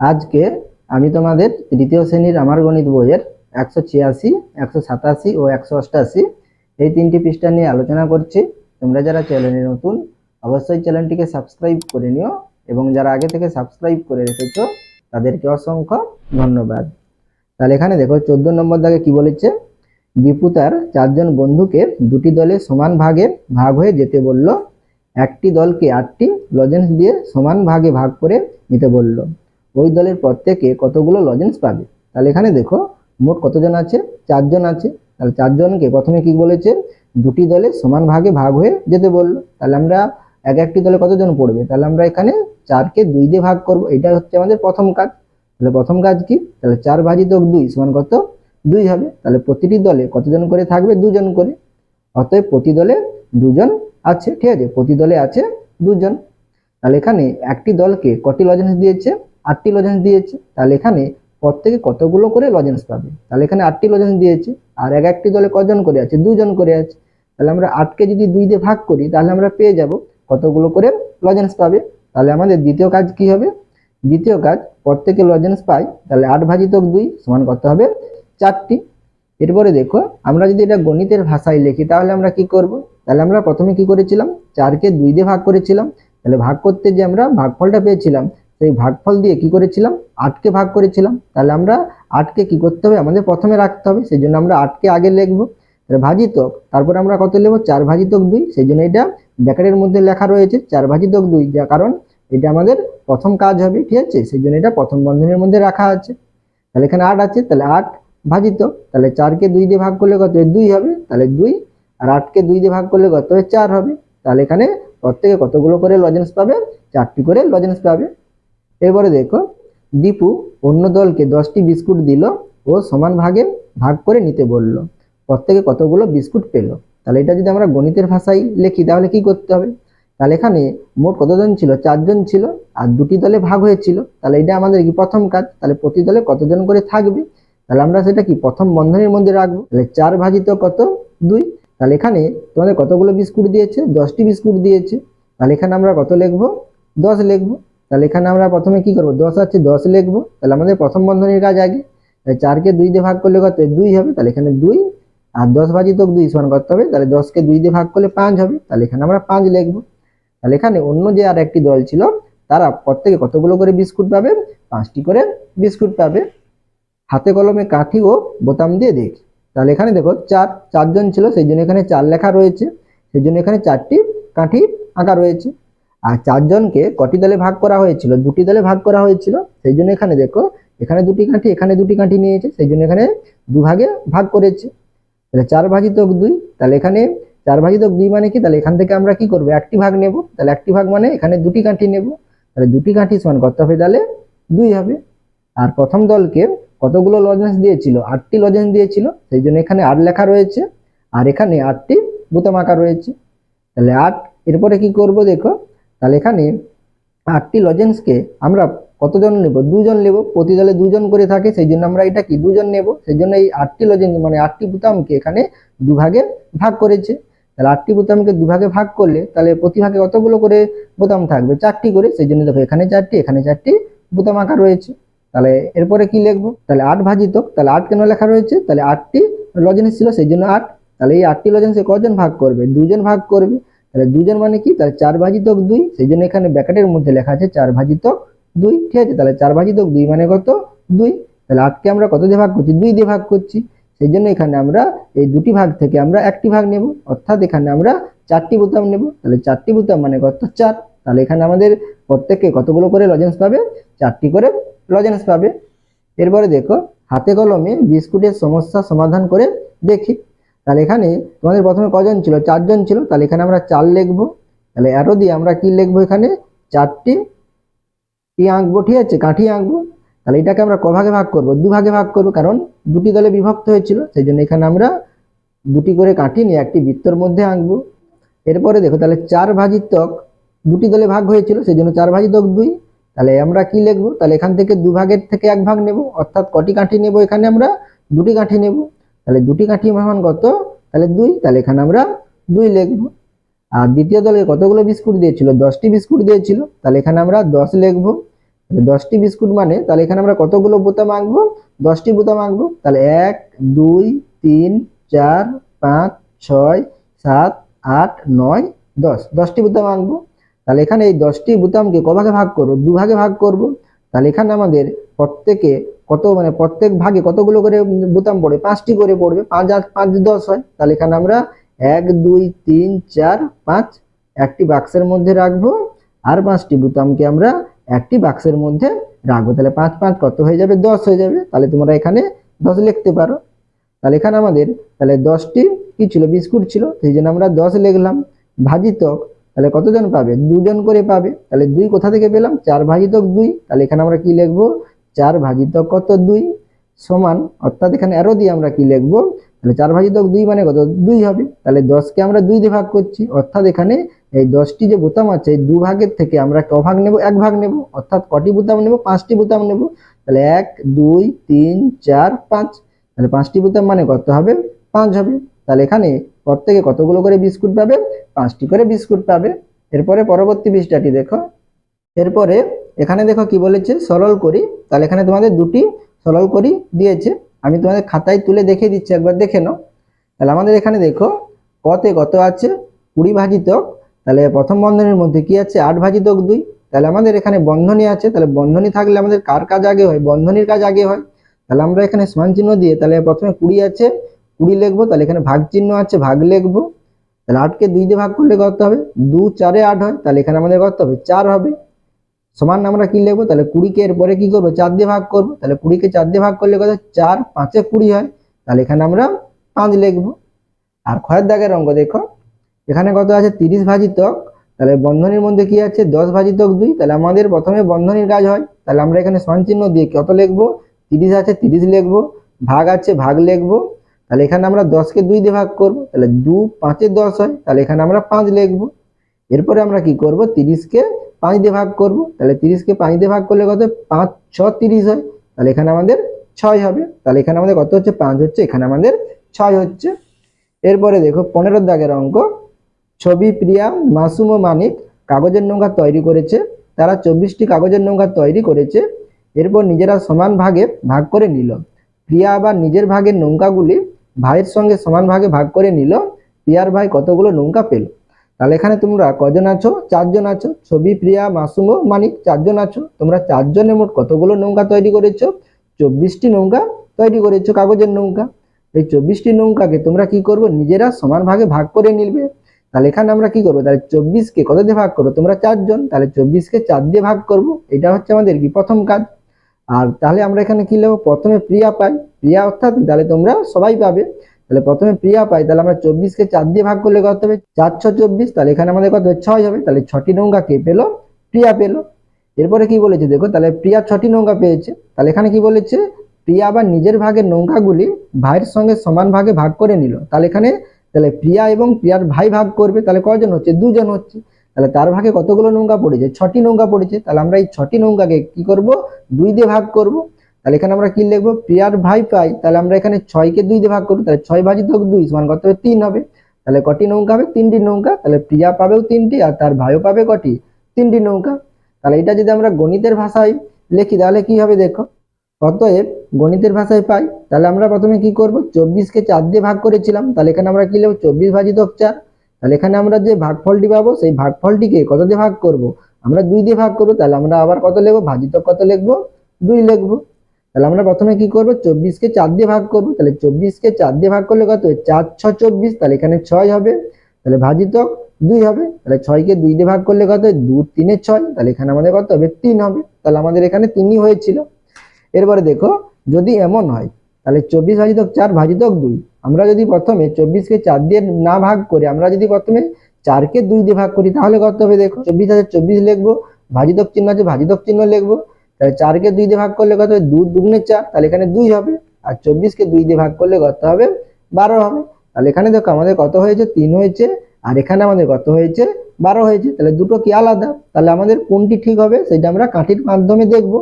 আজকে আমি তোমাদের তৃতীয় শ্রেণির আমার গণিত বইয়ের একশো ছিয়াশি, একশো সাতাশি ও একশো অষ্টাশি এই তিনটি পৃষ্ঠা নিয়ে আলোচনা করছি। তোমরা যারা চ্যানেলে নতুন, অবশ্যই চ্যানেলটিকে সাবস্ক্রাইব করে নিও এবং যারা আগে থেকে সাবস্ক্রাইব করে রেখেছো, তাদেরকে অসংখ্য ধন্যবাদ। তাহলে এখানে দেখো, চোদ্দ নম্বর দাগে কি বলেছে? দীপু তার চারজন বন্ধুকে দুটি দলে সমান ভাগে ভাগ হয়ে যেতে বলল। একটি দলকে আটটি লজেন্স দিয়ে সমান ভাগে ভাগ করে নিতে বলল। ওই দলের প্রত্যেকে কতগুলো লজেন্স পাবে? তাহলে এখানে দেখো, মোট কতজন আছে? চারজন আছে। তাহলে চারজনকে প্রথমে কি বলেছে? দুটি দলে সমান ভাগে ভাগ হয়ে যেতে বলল। তাহলে আমরা এক একটি দলে কতজন পড়বে? তাহলে আমরা এখানে চারকে দুই দিয়ে ভাগ করব। এটা হচ্ছে আমাদের প্রথম কাজ। তাহলে প্রথম কাজ কি? তাহলে চার ভাজিত দুই সমান কত? দুই হবে। তাহলে প্রতিটি দলে কতজন করে থাকবে? দুজন করে। অতএব প্রতি দলে দুজন আছে। ঠিক আছে? প্রতি দলে আছে দুজন। তাহলে এখানে একটি দলকে কটি লজেন্স দিয়েছে? আটটি লজেন্স দিয়েছে, তাহলে এখানে প্রত্যেকে কতগুলো করে লজেন্স পাবে? তাহলে এখানে আটটি লজেন্স দিয়েছে, আর এক একটি দলে কজন করে আছে? দুজন করে আছে। তাহলে আমরা আটকে যদি দুই দিয়ে ভাগ করি, তাহলে আমরা পেয়ে যাব কতগুলো করে লজেন্স পাবে? তাহলে আমাদের দ্বিতীয় কাজ কি হবে? দ্বিতীয় কাজ প্রত্যেকে লজেন্স পাই, তাহলে আট ভাজিতক দুই সমান কত হবে? চারটি। এরপরে দেখো, আমরা যদি এটা গণিতের ভাষায় লিখি, তাহলে আমরা কি করব? তাহলে আমরা প্রথমে কি করেছিলাম? চারকে দুই দিয়ে ভাগ করেছিলাম। তাহলে ভাগ করতে যে আমরা ভাগফলটা পেয়েছিলাম সেই ভাগফল দিয়ে কি করেছিলাম? আটকে ভাগ করেছিলাম। তাহলে আমরা আটকে কি করতে হবে? আমাদের প্রথমে রাখতে হবে সেই জন্য আমরা আটকে আগে লিখব। তাহলে ভাজিতক, তারপর আমরা কত লিখব? চার ভাজিতক দুই সেই জন্য এটা ব্যাকেটের মধ্যে লেখা রয়েছে, চার ভাজিতক দুই যা কারণ এটা আমাদের প্রথম কাজ হবে, ঠিক আছে? সেই জন্য এটা প্রথম বন্ধনের মধ্যে রাখা আছে। তাহলে এখানে আট আছে, তাহলে আট ভাজিত তাহলে চারকে দুই দিয়ে ভাগ করলে কত? দুই হবে, তাহলে দুই, আর আটকে দুই দিয়ে ভাগ করলে কত? চার হবে। তাহলে এখানে প্রত্যেকে কতগুলো করে লজেন্স পাবে? চারটি করে লজেন্স পাবে। এরপরে দেখো, দীপু অন্য দলকে দশটি বিস্কুট দিল ও সমান ভাগে ভাগ করে নিতে বলল। প্রত্যেকে কতগুলো বিস্কুট পেল? তাহলে এটা যদি আমরা গণিতের ভাষায় লিখি, তাহলে কি করতে হবে? তাহলে এখানে মোট কতজন ছিল? চারজন ছিল, আর দুটি দলে ভাগ হয়েছিল। তাহলে এটা আমাদের কি প্রথম কাজ? তাহলে প্রতি দলে কতজন করে থাকবে? তাহলে আমরা সেটা কি প্রথম বন্ধনের মধ্যে রাখব? তাহলে চার ভাজিত কত? দুই। তাহলে এখানে তোমাদের কতগুলো বিস্কুট দিয়েছে? দশটি বিস্কুট দিয়েছে। তাহলে এখানে আমরা কত লিখব? দশ লিখব। তাহলে এখানে আমরা প্রথমে কি করব? দশ আছে, দশ লিখব। তাহলে আমাদের প্রথম বন্ধনীর কাজ আগে। চারকে দুই দিয়ে ভাগ করলে কত? দুই হবে। তাহলে এখানে দুই আর দশ ভাজিত দুই সমান করতে হবে? তাহলে দশকে দুই দিয়ে ভাগ করলে পাঁচ হবে। তাহলে এখানে আমরা পাঁচ লিখব। তাহলে এখানে অন্য যে আর একটি দল ছিল, তারা প্রত্যেকে কতগুলো করে বিস্কুট পাবে? পাঁচটি করে বিস্কুট পাবে। হাতে কলমে কাঠি ও বোতাম দিয়ে দেখ। তাহলে এখানে দেখো চার, চারজন ছিল, সেই জন্য এখানে চার লেখা রয়েছে। সেই জন্য এখানে চারটি কাঠি আঁকা রয়েছে। আর চারজনকে কটি দলে ভাগ করা হয়েছিল? দুটি দলে ভাগ করা হয়েছিল। সেই জন্য এখানে দেখো, এখানে দুটি কাঠি, এখানে দুটি কাঠি নিয়েছে। সেই জন্য এখানে দুভাগে ভাগ করেছে। তাহলে চার ভাজিতক দুই, তাহলে এখানে চার ভাজিতক দুই মানে কি? তাহলে এখান থেকে আমরা কি করব? একটি ভাগ নেব। তাহলে একটি ভাগ মানে এখানে দুটি কাঠি নেব। তাহলে দুটি কাঠি সমান কত হবে তাহলে? দুই হবে। আর প্রথম দলকে কতগুলো লজেন্স দিয়েছিল? আটটি লজেন্স দিয়েছিল। সেই জন্য এখানে আট লেখা রয়েছে। আর এখানে আটটি বোতাম আঁকা রয়েছে। তাহলে আট, এরপরে কি করব দেখো? তাহলে এখানে আটটি লজেন্সকে আমরা কতজন নেব? দুজন নেব, প্রতি দলে দুজন করে থাকে সেই জন্য আমরা এটা কি, দুজন নেব? সেই জন্য এই আটটি লজেন্স মানে আটটি বুতামকে এখানে দুভাগে ভাগ করেছে। তাহলে আটটি বোতামকে দুভাগে ভাগ করলে তাহলে প্রতি ভাগে কতগুলো করে বোতাম থাকবে? চারটি করে সেই জন্য দেখো এখানে চারটি এখানে চারটি বোতাম আঁকা রয়েছে। তাহলে এরপরে কি লিখব? তাহলে আট ভাজিত, তাহলে আট কেন লেখা রয়েছে? তাহলে আটটি লজেন্স ছিল সেই জন্য আট। তাহলে এই আটটি লজেন্সে কজন ভাগ করবে? দুজন ভাগ করবে। তাহলে দুজন মানে কি? তাহলে চার ভাজিতক দুই সেই জন্য এখানে ব্যাকেটের মধ্যে লেখা আছে চার ভাজিতক দুই, ঠিক আছে? তাহলে চার ভাজিতক দুই মানে কত? দুই। তাহলে আটকে আমরা কত দিয়ে ভাগ করছি? দুই দিয়ে ভাগ করছি। সেই জন্য এখানে আমরা এই দুটি ভাগ থেকে আমরা একটি ভাগ নেব। অর্থাৎ এখানে আমরা চারটি বোতাম নেব। তাহলে চারটি বোতাম মানে কত? চার। তাহলে এখানে আমাদের প্রত্যেককে কতগুলো করে লজেন্স পাবে? চারটি করে লজেন্স পাবে। এরপরে দেখো, হাতে কলমে বিস্কুটের সমস্যা সমাধান করে দেখি। তাহলে এখানে তোমাদের প্রথমে কজন ছিল? চারজন ছিল। তাহলে এখানে আমরা চার লিখব। তাহলে অ্যারো দিয়ে আমরা কি লিখব এখানে? চারটি কি আঁকবো, ঠিক আছে? কাঠি আঁকবো। তাহলে এটাকে আমরা কভাগে ভাগ করব, দুভাগে ভাগ করব। কারণ দুটি দলে বিভক্ত হয়েছিল, সেই জন্য এখানে আমরা দুটি করে কাঠি নিয়ে একটি বৃত্তর মধ্যে আঁকবো। এরপরে দেখো, তাহলে চার ভাজিতক দুটি দলে ভাগ হয়েছিল, সেই জন্য চার ভাজিতক দুই। তাহলে আমরা কি লিখব? তাহলে এখান থেকে দুভাগের থেকে এক ভাগ নেব। অর্থাৎ কটি কাঠি নেব? এখানে আমরা দুটি কাঠি নেব। তাহলে দুটি কাঠি সমান কত? তাহলে দুই, তাহলে এখানে আমরা দুই লিখব। আর দ্বিতীয় দলে কতগুলো বিস্কুট দিয়েছিল? দশটি বিস্কুট দিয়েছিল, তাহলে এখানে আমরা দশ লিখব। দশটি বিস্কুট মানে তাহলে এখানে আমরা কতগুলো বোতাম আঁকবো দশটি বোতাম আঁকবো তাহলে এক, দুই, তিন, চার, পাঁচ, ছয়, সাত, আট, নয়, দশ। দশটি বোতাম আঁকবো তাহলে এখানে এই দশটি বোতামকে কভাগে ভাগ করব? দুভাগে ভাগ করব। তাহলে এখানে আমাদের প্রত্যেকে কত মানে প্রত্যেক ভাগে কতগুলো করে বোতাম পড়ে? পাঁচটি করে পড়বে, পাঁচ পাঁচ দশ হয়। তাহলে এখানে আমরা এক, দুই, তিন, চার, পাঁচ একটি বাক্সের মধ্যে রাখব আর পাঁচটি বোতামকে আমরা একটি বাক্সের মধ্যে রাখব। তাহলে পাঁচ পাঁচ কত হয়ে যাবে? দশ হয়ে যাবে। তাহলে তোমরা এখানে দশ লিখতে পারো। তাহলে এখানে আমাদের, তাহলে দশটি কি ছিল? বিস্কুট ছিল। সেই জন্য আমরা দশ লিখলাম। ভাজিতক তাহলে কতজন পাবে? দুজন করে পাবে। তাহলে দুই কোথা থেকে পেলাম? চার ভাজিতক দুই। তাহলে এখানে আমরা কি লিখব? চার ভাজিতক কত দুই? সমান, অর্থাৎ এখানে এরো দিয়ে আমরা কি লিখব? তাহলে চার ভাজিতক দুই মানে কত? দুই হবে। তাহলে দশকে আমরা দুই দিয়ে ভাগ করছি। অর্থাৎ এখানে এই দশটি যে বোতাম আছে দু ভাগের থেকে আমরা ক ভাগ নেব? এক ভাগ নেব। অর্থাৎ কটি বোতাম নেব? পাঁচটি বোতাম নেব। তাহলে এক, দুই, তিন, চার, পাঁচ। তাহলে পাঁচটি বোতাম মানে কত হবে? পাঁচ হবে। তাহলে এখানে প্রত্যেকে কতগুলো করে বিস্কুট পাবে? পাঁচটি করে বিস্কুট পাবে। এরপরে পরবর্তী পৃষ্ঠাটি দেখো। এরপরে এখানে দেখো কি বলেছে? সরল করি। তাহলে এখানে তোমাদের দুটি সরল করি দিয়েছে। আমি তোমাদের খাতায় তুলে দেখিয়ে দিচ্ছি, একবার দেখে নাও। তাহলে আমাদের এখানে দেখো, কতে কত আছে? কুড়ি ভাজিতক তাহলে প্রথম বন্ধনের মধ্যে কি আছে? আট ভাজিতক দুই। তাহলে আমাদের এখানে বন্ধনী আছে। তাহলে বন্ধনী থাকলে আমাদের কার কাজ আগে হয়? বন্ধনীর কাজ আগে হয়। তাহলে আমরা এখানে সমান চিহ্ন দিয়ে, তাহলে প্রথমে কুড়ি আছে। কুড়ি লিখব, তাহলে এখানে ভাগ চিহ্ন আছে, ভাগ লিখব। তাহলে আটকে দুই দিয়ে ভাগ করলে কত হবে? দু চারে আট হয়, তাহলে এখানে আমাদের কত হবে? চার হবে। সমান আমরা কি লিখব? তাহলে কুড়িকে এরপরে কি করব? চার দিয়ে ভাগ করব। তাহলে কুড়িকে চার দিয়ে ভাগ করলে কত? চার, পাঁচে কুড়ি হয়। তাহলে এখানে আমরা পাঁচ লিখব। আর খয়ের দাগের অঙ্ক দেখো। এখানে কত আছে? তিরিশ ভাজিতক। তাহলে বন্ধনীর মধ্যে কি আছে? দশ ভাজিতক দুই। তাহলে আমাদের প্রথমে বন্ধনীর কাজ হয়। তাহলে আমরা এখানে সমান চিহ্ন দিয়ে কত লিখব? তিরিশ আছে, তিরিশ লিখব। ভাগ আছে, ভাগ লিখব। তাহলে এখানে আমরা দশকে দুই দিয়ে ভাগ করব, তাহলে দু পাঁচে দশ হয়, তাহলে এখানে আমরা পাঁচ লিখব। এরপরে আমরা কি করব? তিরিশকে পাঁচ দিয়ে ভাগ করব, তাহলে তিরিশকে পাঁচ দিয়ে ভাগ করলে কত? পাঁচ, ছ, তিরিশ হয়, তাহলে এখানে আমাদের ছয় হবে। তাহলে এখানে আমাদের কত হচ্ছে? পাঁচ হচ্ছে, এখানে আমাদের ছয় হচ্ছে। এরপরে দেখো, পনেরো দাগের অঙ্ক। ছবি, প্রিয়া, মাসুম ও মানিক কাগজের নৌকা তৈরি করেছে। তারা চব্বিশটি কাগজের নৌকা তৈরি করেছে। এরপর নিজেরা সমান ভাগে ভাগ করে নিল। প্রিয়া আবার নিজের ভাগের নৌকাগুলি ভাইয়ের সঙ্গে সমান ভাগে ভাগ করে নিল। প্রিয়ার ভাই কতগুলো নৌকা পেল? তাহলে এখানে তোমরা কজন আছো? চারজন আছো? ছবি, প্রিয়া, মাসুম ও মানিক, চারজন আছো? তোমরা চারজনে মোট কতগুলো নৌকা তৈরি করেছ? চব্বিশটি নৌকা তৈরি করেছ, কাগজের নৌকা। এই চব্বিশটি নৌকাকে তোমরা কি করবে? নিজেরা সমান ভাগে ভাগ করে নিলবে। তাহলে এখানে আমরা কি করব? তাহলে চব্বিশকে কত দিয়ে ভাগ করব? তোমরা চারজন। তাহলে চব্বিশকে চার দিয়ে ভাগ করব। এটা হচ্ছে আমাদের কি? প্রথম কাজ। আর তাহলে আমরা এখানে কি নেব? প্রথমে প্রিয়া পাই। প্রিয়া অর্থাৎ তাহলে তোমরা সবাই পাবে। তাহলে প্রথমে প্রিয়া পাই, তাহলে আমরা চব্বিশকে চার দিয়ে ভাগ করলে কত হবে? চার ছ চব্বিশ, তাহলে এখানে আমাদের কত? ছয় হবে। তাহলে ছটি নৌকা কে পেল? প্রিয়া পেল। এরপরে কি বলেছে? দেখো, তাহলে প্রিয়া ছটি নৌকা পেয়েছে। তাহলে এখানে কি বলেছে? প্রিয়া আবার নিজের ভাগের নৌকাগুলি ভাইয়ের সঙ্গে সমান ভাগে ভাগ করে নিল। তাহলে এখানে, তাহলে প্রিয়া এবং প্রিয়ার ভাই ভাগ করবে। তাহলে কজন হচ্ছে? দুজন হচ্ছে। তাহলে তার ভাগে কতগুলো নৌকা পড়েছে? ছটি নৌকা পড়েছে। তাহলে আমরা এই ছটি নৌকাকে কি করব? দুই দিয়ে ভাগ করব। তাহলে এখানে আমরা কি লিখব? প্রিয়ার ভাই পাই। তাহলে আমরা এখানে ছয়কে দুই দিয়ে ভাগ করব। তাহলে ছয় ভাজি ভাজিত দুই, সমান কত হবে? তিন হবে। তাহলে কটি নৌকা হবে? তিনটি নৌকা। তাহলে প্রিয়া পাবেও তিনটি আর তার ভাইও পাবে কটি? তিনটি নৌকা। তাহলে এটা যদি আমরা গণিতের ভাষায় লিখি, তাহলে কি হবে দেখো? অতএব গণিতের ভাষায় পাই। তাহলে আমরা প্রথমে কি করব? চব্বিশকে চার দিয়ে ভাগ করেছিলাম। তাহলে এখানে আমরা কি লিখব? চব্বিশ ভাজিতক চার। তাহলে এখানে আমরা যে ভাগফলটি পাবো, সেই ভাগফলটিকে কত দিয়ে ভাগ করব? আমরা দুই দিয়ে ভাগ করব, তাহলে আমরা আবার কত লিখব? ভাজিতক কত লিখব? দুই লিখব। তাহলে আমরা প্রথমে কি করব? চব্বিশকে চার দিয়ে ভাগ করব। তাহলে চব্বিশকে চার দিয়ে ভাগ করলে কত? চার, ছ, চব্বিশ। তাহলে এখানে ছয় হবে। তাহলে ভাজিতক দুই হবে। তাহলে ছয়কে দুই দিয়ে ভাগ করলে কত? দু তিনে ছয়। তাহলে এখানে আমাদের কত হবে? তিন হবে। তাহলে আমাদের এখানে তিনই হয়েছিল। এরপরে দেখো, যদি এমন হয় তাহলে চব্বিশ ভাজিতক চার ভাজিতক দুই। আমরা যদি প্রথমে চব্বিশকে চার দিয়ে না ভাগ করে, আমরা যদি প্রথমে চারকে দুই দিয়ে ভাগ করি, তাহলে কত হবে দেখো? চব্বিশ হাজার চব্বিশ লিখব, ভাজিতক চিহ্ন আছে, ভাজিতক চিহ্ন লিখব। তাহলে চারকে দুই দিয়ে ভাগ করলে কত হবে? দু দুগুণে চার, তাহলে এখানে দুই হবে। আর চব্বিশকে দুই দিয়ে ভাগ করলে কত হবে? বারো হবে। তাহলে এখানে দেখো আমাদের কত হয়েছে? তিন হয়েছে। আর এখানে আমাদের কত হয়েছে? বারো হয়েছে। তাহলে দুটো কি আলাদা? তাহলে আমাদের কোনটি ঠিক হবে? সেটা আমরা কাঠির মাধ্যমে দেখব।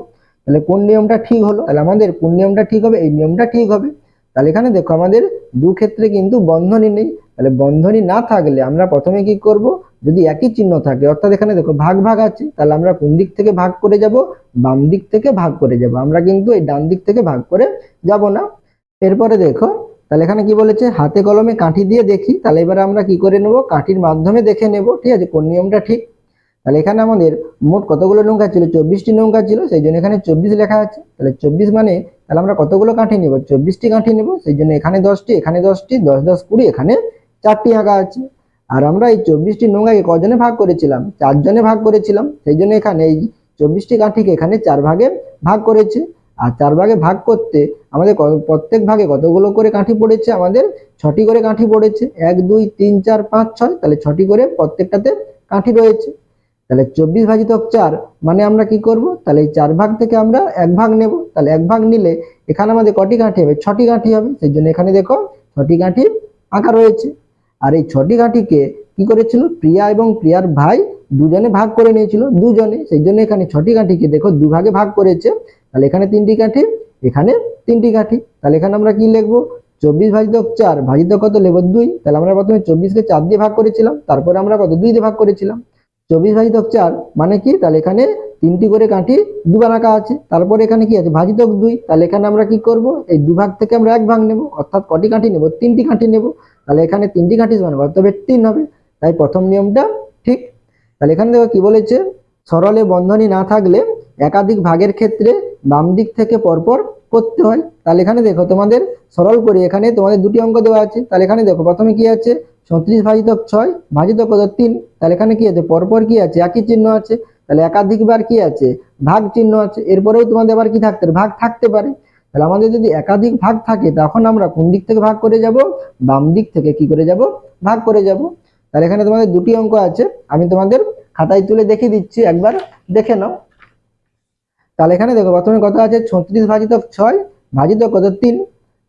তাহলে কোন নিয়মটা ঠিক হলো? তাহলে আমাদের কোন নিয়মটা ঠিক হবে? এই নিয়মটা ঠিক হবে। তাহলে এখানে দেখো আমাদের দু ক্ষেত্রে কিন্তু বন্ধনী নেই। তাহলে বন্ধনী না থাকলে আমরা প্রথমে কি করব? যদি একই চিহ্ন থাকে, অর্থাৎ এখানে দেখো ভাগ ভাগ আছে, তাহলে আমরা কোন দিক থেকে ভাগ করে যাব? বাম দিক থেকে ভাগ করে যাব। আমরা কিন্তু এই ডান দিক থেকে ভাগ করে যাব না। এরপরে দেখো, তাহলে এখানে কি বলেছে? হাতে কলমে কাঠি দিয়ে দেখি। তাহলে এবারে আমরা কি করে নেব? কাঠির মাধ্যমে দেখে নেব। ঠিক আছে? কোন নিয়মটা ঠিক? তাহলে এখানে আমাদের মোট কতগুলো নৌকা ছিল? চব্বিশটি নৌকা ছিল, সেই জন্য এখানে চব্বিশ লেখা আছে। তাহলে চব্বিশ মানে তাহলে আমরা কতগুলো কাঠি নেব? চব্বিশটি কাঠি নেব, সেই জন্য এখানে দশটি এখানে দশটি, দশ দশ, কুড়ি, এখানে চারটি আঁকা আছে। আর আমরা এই চব্বিশটি নৌকাকে কজনে ভাগ করেছিলাম? চারজনে ভাগ করেছিলাম, সেই জন্য এখানে এই চব্বিশটি কাঠিকে এখানে চার ভাগে ভাগ করেছে। আর চার ভাগে ভাগ করতে আমাদের প্রত্যেক ভাগে কতগুলো করে কাঠি পড়েছে? আমাদের ছটি করে কাঠি পড়েছে। এক, দুই, তিন, চার, পাঁচ, ছয়, তাহলে ছটি করে প্রত্যেকটাতে কাঠি রয়েছে। তাহলে চব্বিশ ভাজিতক চার মানে আমরা কি করব? তাহলে এই চার ভাগ থেকে আমরা এক ভাগ নেব। তাহলে এক ভাগ নিলে এখানে আমাদের কটি কাঠি হবে? ছটি গাঁঠি হবে। সেই জন্য এখানে দেখো ছটি কাঠি আঁকা রয়েছে। আর এই ছটি কাঠিকে কি করেছিল? প্রিয়া এবং প্রিয়ার ভাই দুজনে ভাগ করে নিয়েছিল, দুজনে। সেই জন্য এখানে ছটি কাঠিকে দেখো দুভাগে ভাগ করেছে। তাহলে এখানে তিনটি কাঠি এখানে তিনটি গাঁঠি। তাহলে এখানে আমরা কি লিখব? চব্বিশ ভাজিতক চার ভাজিতক কত? লিখব দুই। তাহলে আমরা প্রথমে চব্বিশকে চার দিয়ে ভাগ করেছিলাম। তারপরে আমরা কত? দুই দিয়ে ভাগ করেছিলাম। চব্বিশ ভাজি ভাজিতক চার মানে কি? তাহলে এখানে তিনটি করে কাঠি দুবার আঁকা আছে। তারপরে এখানে কি আছে? ভাজি ভাজিতক দুই। তাহলে এখানে আমরা কি করব? এই দুভাগ থেকে আমরা এক ভাগ নেব। অর্থাৎ কটি কাঠি নেব? তিনটি কাঠি নেব। তাহলে এখানে তিনটি কাঠি সমান হবে। তিন হবে। তাই প্রথম নিয়মটা ঠিক। তাহলে এখানে দেখো কি বলেছে? সরলে বন্ধনী না থাকলে একাধিক ভাগের ক্ষেত্রে বাম দিক থেকে পরপর করতে হয়। তাহলে এখানে দেখো, তোমাদের সরল করি। এখানে তোমাদের দুটি অঙ্ক দেওয়া আছে। তাহলে এখানে দেখো, প্রথমে কি আছে? ছত্রিশ ভাজিতক ছয় ভাজিতক কত? তিন। তাহলে এখানে কি আছে? পরপর কি আছে? একই চিহ্ন আছে। তাহলে একাধিকবার কি আছে? ভাগ চিহ্ন আছে। এরপরেও তোমাদের আবার কি থাকতে ভাগ থাকতে পারে। তাহলে আমাদের যদি একাধিক ভাগ থাকে, তখন আমরা কোন দিক থেকে ভাগ করে যাব? বাম দিক থেকে কি করে যাব? ভাগ করে যাব। তাহলে এখানে তোমাদের দুটি অঙ্ক আছে। আমি তোমাদের খাতায় তুলে দেখিয়ে দিচ্ছি। একবার দেখে নাও। তাহলে এখানে দেখো, প্রথমে কত আছে ছত্রিশ ভাজিতক ছয় ভাজিতক কত? তিন।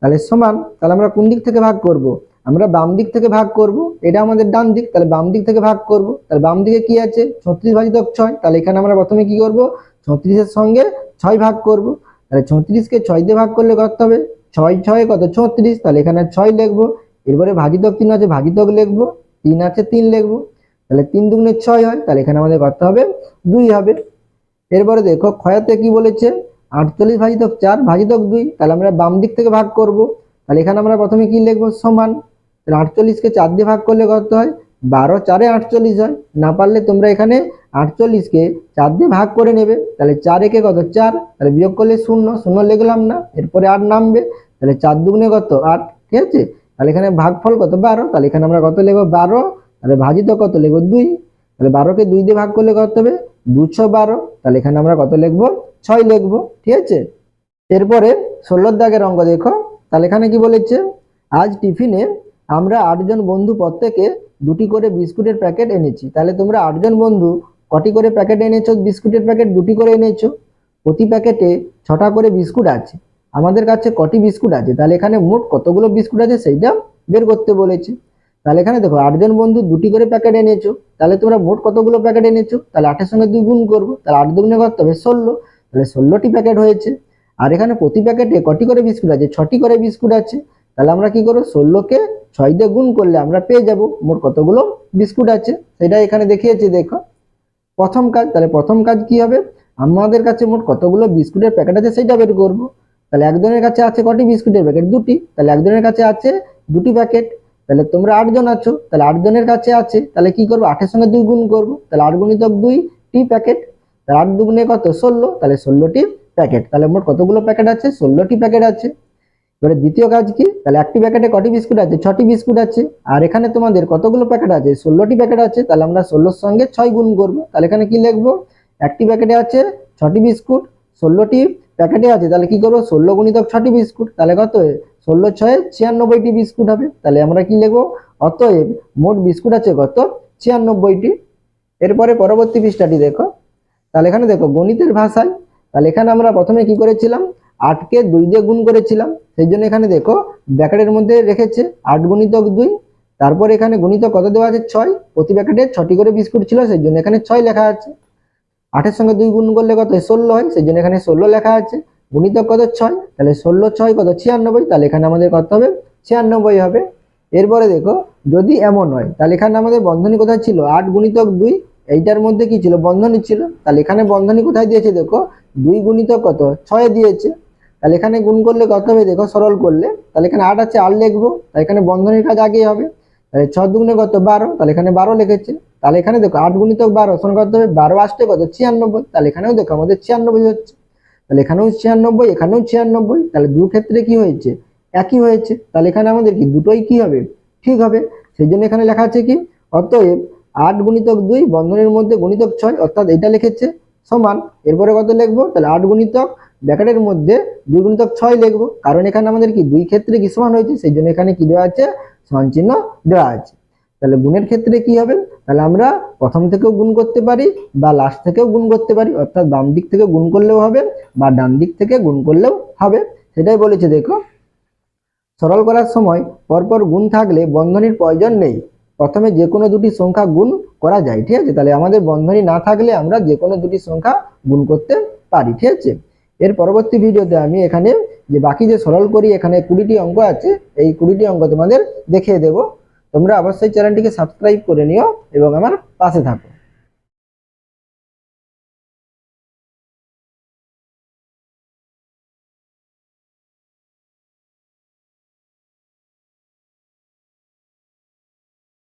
তাহলে সমান, তাহলে আমরা কোন দিক থেকে ভাগ করব? আমরা বাম দিক থেকে ভাগ করব। এটা আমাদের ডান দিক, তাহলে বাম দিক থেকে ভাগ করব। তাহলে বাম দিকে কি আছে? ছত্রিশ ভাজিতক ছয়। তাহলে এখানে আমরা প্রথমে কি করব? ছত্রিশের সঙ্গে ছয় ভাগ করব। তাহলে ছত্রিশকে ছয় দিয়ে ভাগ করলে কত হবে? ছয় ছয় কত? ছত্রিশ। তাহলে এখানে ছয় লিখব। এরপরে ভাজিতক তিন আছে, ভাজিতক লিখব। তিন আছে, তিন লিখব। তাহলে তিন দুগুণে ছয় হয়, তাহলে এখানে আমাদের কত হবে? দুই হবে। এরপরে দেখো, ক্ষয়াতে কি বলেছে? আটচল্লিশ ভাজিতক চার ভাজিতক দুই, তাহলে আমরা বাম দিক থেকে ভাগ করব। তাহলে এখানে আমরা প্রথমে কি লিখব? সমান। তাহলে আটচল্লিশকে চার দিয়ে ভাগ করলে কত হয়? বারো চারে আটচল্লিশ হয়। না পারলে তোমরা এখানে আটচল্লিশকে চার দিয়ে ভাগ করে নেবে। তাহলে চার একে কত? চার। তাহলে বিয়োগ করলে শূন্য। শূন্য লিখলাম না, এরপরে আট নামবে। তাহলে চার দুগুণে কত? আট। ঠিক আছে? তাহলে এখানে ভাগফল কত? বারো। তাহলে এখানে আমরা কত লিখব? বারো। তাহলে ভাজিত কত? লিখব দুই। তাহলে বারোকে দুই দিয়ে ভাগ করলে কত হবে? দুশো বারো, তাহলে এখানে আমরা কত লিখব? ছয় লিখব, ঠিক আছে? এরপরে ষোলোর দাগের অঙ্ক দেখো। তাহলে এখানে কি বলেছে? আজ টিফিনে আমরা আটজন বন্ধু প্রত্যেকে দুটি করে বিস্কুটের প্যাকেট এনেছি। তাহলে তোমরা আটজন বন্ধু কটি করে প্যাকেট এনেছো? বিস্কুটের প্যাকেট দুটি করে এনেছো। প্রতি প্যাকেটে ছটা করে বিস্কুট আছে। আমাদের কাছে কটি বিস্কুট আছে? তাহলে এখানে মোট কতগুলো বিস্কুট আছে? সেইটা বের করতে বলেছে। তাহলে এখানে দেখো আটজন বন্ধু দুটি করে প্যাকেট এনেছো তাহলে তোমরা মোট কতগুলো প্যাকেট এনেছো তাহলে আটের সঙ্গে দুই গুণ করব। তাহলে আট দুগুণে কত? হবে ষোলো। তাহলে ষোলোটি প্যাকেট হয়েছে। আর এখানে প্রতি প্যাকেটে কটি করে বিস্কুট আছে? ছটি করে বিস্কুট আছে। তাহলে আমরা কি করব? ষোলোকে ছয় দিয়ে গুণ করলে আমরা পেয়ে যাব। মোট কতগুলো বিস্কুট আছে? সেটা এখানে দেখিয়েছি, দেখো। প্রথম কাজ, তাহলে প্রথম কাজ কি হবে? আমাদের কাছে মোট কতগুলো বিস্কুটের প্যাকেট আছে সেটা বের করব। তাহলে একজনের কাছে আছে কটি বিস্কুটের প্যাকেট দুটি। তাহলে একজনের কাছে আছে দুটি প্যাকেট তাহলে তোমরা আটজন আছো, তাহলে আটজনের কাছে আছে, তাহলে কি করব? আটের সঙ্গে দুই গুণ করব। তাহলে আট গুণিতক দুই টি প্যাকেট, তাহলে আট দুগুণে কত? ষোলো। তাহলে ষোলোটি প্যাকেট। তাহলে মোট কতগুলো প্যাকেট আছে? ষোলোটি প্যাকেট আছে। এবারে দ্বিতীয় কাজ কি? তাহলে একটি প্যাকেটে কটি বিস্কুট আছে? ছটি বিস্কুট আছে। আর এখানে তোমাদের কতগুলো প্যাকেট আছে? ষোলোটি প্যাকেট আছে। তাহলে আমরা ষোলোর সঙ্গে ছয় গুণ করব। তাহলে এখানে কি লিখব? একটি প্যাকেটে আছে ছটি বিস্কুট ষোলোটি প্যাকেটে আছে, তাহলে কি করব? ষোলো গুণিতক ছটি বিস্কুট, তাহলে কত ষোলো ছয় ছিয়ানব্বইটি বিস্কুট হবে। তাহলে আমরা কি লিখব? অতএব মোট বিস্কুট আছে কত? ছিয়ানব্বইটি। এরপরে পরবর্তী পৃষ্ঠাটি দেখো। তাহলে এখানে দেখো, গণিতের ভাষায়, তাহলে এখানে আমরা প্রথমে কি করেছিলাম? আটকে দুই দিয়ে গুণ করেছিলাম। সেই জন্য এখানে দেখো ব্র্যাকেটের মধ্যে রেখেছে আট গুণিতক দুই। তারপর এখানে গুণিতক কত দেওয়া আছে? ছয়। প্রতি প্যাকেটে ছটি করে বিস্কুট ছিল, সেই জন্য এখানে ছয় লেখা আছে। আটের সঙ্গে দুই গুণ করলে কত ষোলো হয়, সেই জন্য এখানে ষোলো লেখা আছে। গুণিতক কত? ছয়। তাহলে ষোলো, ছয় কত? ছিয়ানব্বই। তাহলে এখানে আমাদের কত হবে? ছিয়ানব্বই হবে। এরপরে দেখো, যদি এমন হয়, তাহলে এখানে আমাদের বন্ধনী কোথায় ছিল? আট গুণিতক দুই, এইটার মধ্যে কি ছিল? বন্ধনী ছিল। তাহলে এখানে বন্ধনী কোথায় দিয়েছে দেখো? দুই গুণিতক কত? ছয় দিয়েছে। তাহলে এখানে গুণ করলে কত হবে? দেখো, সরল করলে। তাহলে এখানে আট আছে আট লিখব। তাহলে এখানে বন্ধনীর কাজ আগেই হবে। তাহলে ছ দুগুণে কত? বারো। তাহলে এখানে বারো লিখেছে। তাহলে এখানে দেখো আট গুণিতক বারো সমান কত হবে? বারো আসতে কত? ছিয়ানব্বই। তাহলে এখানেও দেখো আমাদের ছিয়ানব্বই হচ্ছে। তাহলে এখানেও ছিয়ানব্বই এখানেও ছিয়ানব্বই। তাহলে দু ক্ষেত্রে কি হয়েছে? একই হয়েছে। তাহলে এখানে আমাদের কি? দুটোই কি হবে? ঠিক হবে। সেই জন্য এখানে লেখা আছে কি? অতএব আট গুণিতক দুই বন্ধনের মধ্যে গুণিতক ছয়, অর্থাৎ এটা লিখেছে সমান। এরপরে কত লিখব? তাহলে আট গুণিতক ব্র্যাকেটের মধ্যে দুই গুণিতক ছয় লিখব। কারণ এখানে আমাদের কি? দুই ক্ষেত্রে কি সমান হয়েছে? সেই জন্য এখানে কি দেওয়া আছে? সমান চিহ্ন দেওয়া আছে। তাহলে গুণের ক্ষেত্রে কি হবে? তাহলে আমরা প্রথম থেকেও গুণ করতে পারি বা লাস্ট থেকেও গুণ করতে পারি। অর্থাৎ বাম দিক থেকে গুণ করলেও হবে বা ডান দিক থেকে গুণ করলেও হবে। সেটাই বলেছে, দেখো। সরল করার সময় পরপর গুণ থাকলে বন্ধনীর প্রয়োজন নেই। প্রথমে যে কোনো দুটি সংখ্যা গুণ করা যায়, ঠিক আছে? তাহলে আমাদের বন্ধনী না থাকলে আমরা যে কোনো দুটি সংখ্যা গুণ করতে পারি, ঠিক আছে? এর পরবর্তী ভিডিওতে আমি এখানে যে বাকি যে সরল করি, এখানে কুড়িটি অঙ্ক আছে। এই কুড়িটি অঙ্ক তোমাদের দেখিয়ে দেব। তোমরা অবশ্যই চ্যানেলটিকে সাবস্ক্রাইব করে নিও এবং আমার পাশে থাকো।